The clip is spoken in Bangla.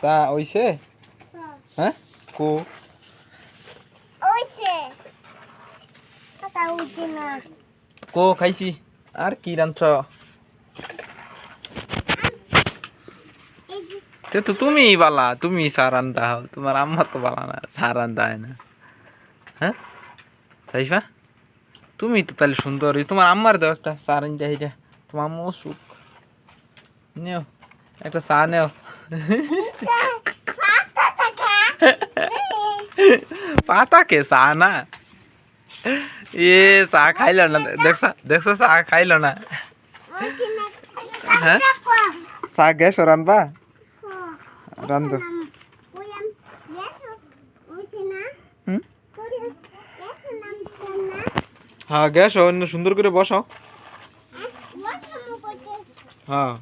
চা ওইছে হ্যাঁ? কো। কো খাইছি। আর কি রাঁধছ তে তো তুমি বালা তুমি চা রান্ধা হও। তোমার আম্মা তো বালা না হয় না। হ্যাঁ? সাইফা? তুমি তো তাহলে সুন্দর তোমার আম্মার দাও একটা চা রান্ধা এইটা তোমার আম্মা অসুখ। নেও একটা চা নেও। পাতা কে চা না এ চা খাইল না দেখছ দেখছ চা খাইল না হ্যাঁ চা গ্যাস রানবা রান্ধ হ্যাঁ গ্যাস সুন্দর করে বসাও হ্যাঁ